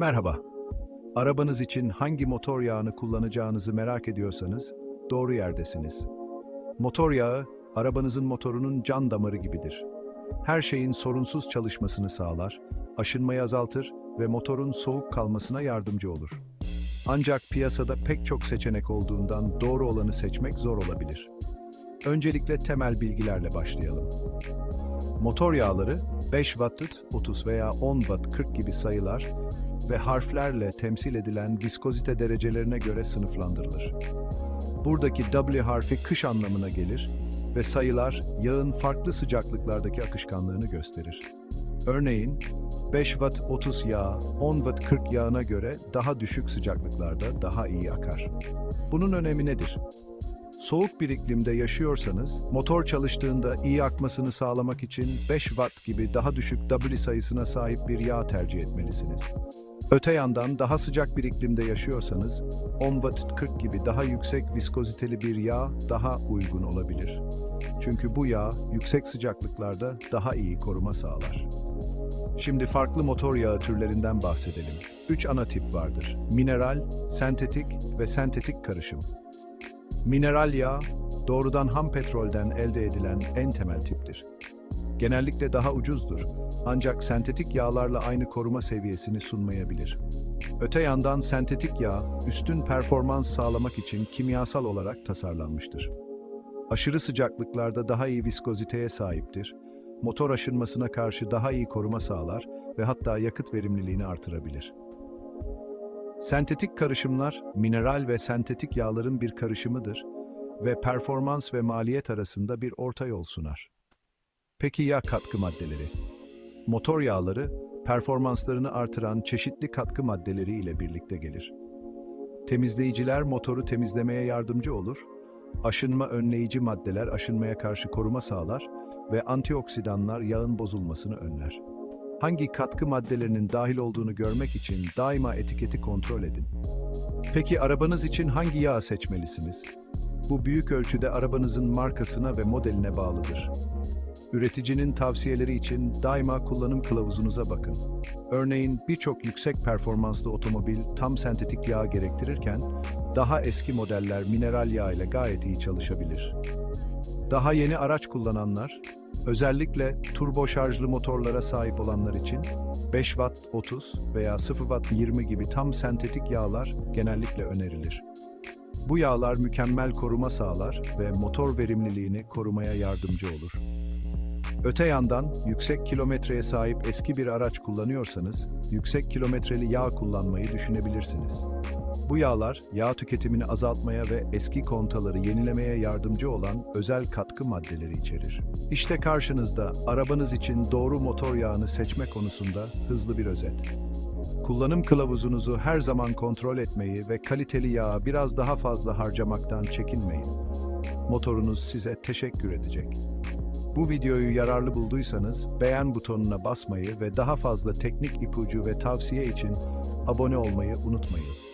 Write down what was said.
Merhaba. Arabanız için hangi motor yağını kullanacağınızı merak ediyorsanız doğru yerdesiniz. Motor yağı, arabanızın motorunun can damarı gibidir. Her şeyin sorunsuz çalışmasını sağlar, aşınmayı azaltır ve motorun soğuk kalmasına yardımcı olur. Ancak piyasada pek çok seçenek olduğundan doğru olanı seçmek zor olabilir. Öncelikle temel bilgilerle başlayalım. Motor yağları 5 watt, 30 veya 10 watt 40 gibi sayılar ve harflerle temsil edilen viskozite derecelerine göre sınıflandırılır. Buradaki W harfi kış anlamına gelir ve sayılar yağın farklı sıcaklıklardaki akışkanlığını gösterir. Örneğin 5 watt 30 yağ 10 watt 40 yağına göre daha düşük sıcaklıklarda daha iyi akar. Bunun önemi nedir? Soğuk bir iklimde yaşıyorsanız, motor çalıştığında iyi akmasını sağlamak için 5 watt gibi daha düşük W sayısına sahip bir yağ tercih etmelisiniz. Öte yandan daha sıcak bir iklimde yaşıyorsanız, 10 watt 40 gibi daha yüksek viskoziteli bir yağ daha uygun olabilir. Çünkü bu yağ yüksek sıcaklıklarda daha iyi koruma sağlar. Şimdi farklı motor yağı türlerinden bahsedelim. 3 ana tip vardır. Mineral, sentetik ve sentetik karışım. Mineral yağ, doğrudan ham petrolden elde edilen en temel tiptir. Genellikle daha ucuzdur ancak sentetik yağlarla aynı koruma seviyesini sunmayabilir. Öte yandan sentetik yağ, üstün performans sağlamak için kimyasal olarak tasarlanmıştır. Aşırı sıcaklıklarda daha iyi viskoziteye sahiptir, motor aşınmasına karşı daha iyi koruma sağlar ve hatta yakıt verimliliğini artırabilir. Sentetik karışımlar, mineral ve sentetik yağların bir karışımıdır ve performans ve maliyet arasında bir orta yol sunar. Peki ya katkı maddeleri? Motor yağları, performanslarını artıran çeşitli katkı maddeleri ile birlikte gelir. Temizleyiciler motoru temizlemeye yardımcı olur, aşınma önleyici maddeler aşınmaya karşı koruma sağlar ve antioksidanlar yağın bozulmasını önler. Hangi katkı maddelerinin dahil olduğunu görmek için daima etiketi kontrol edin. Peki arabanız için hangi yağ seçmelisiniz? Bu büyük ölçüde arabanızın markasına ve modeline bağlıdır. Üreticinin tavsiyeleri için daima kullanım kılavuzunuza bakın. Örneğin birçok yüksek performanslı otomobil tam sentetik yağ gerektirirken, daha eski modeller mineral yağ ile gayet iyi çalışabilir. Daha yeni araç kullananlar, özellikle turbo şarjlı motorlara sahip olanlar için 5 watt 30 veya 0 watt 20 gibi tam sentetik yağlar genellikle önerilir. Bu yağlar mükemmel koruma sağlar ve motor verimliliğini korumaya yardımcı olur. Öte yandan yüksek kilometreye sahip eski bir araç kullanıyorsanız yüksek kilometreli yağ kullanmayı düşünebilirsiniz. Bu yağlar yağ tüketimini azaltmaya ve eski kontaları yenilemeye yardımcı olan özel katkı maddeleri içerir. İşte karşınızda arabanız için doğru motor yağını seçme konusunda hızlı bir özet. Kullanım kılavuzunuzu her zaman kontrol etmeyi ve kaliteli yağı biraz daha fazla harcamaktan çekinmeyin. Motorunuz size teşekkür edecek. Bu videoyu yararlı bulduysanız beğen butonuna basmayı ve daha fazla teknik ipucu ve tavsiye için abone olmayı unutmayın.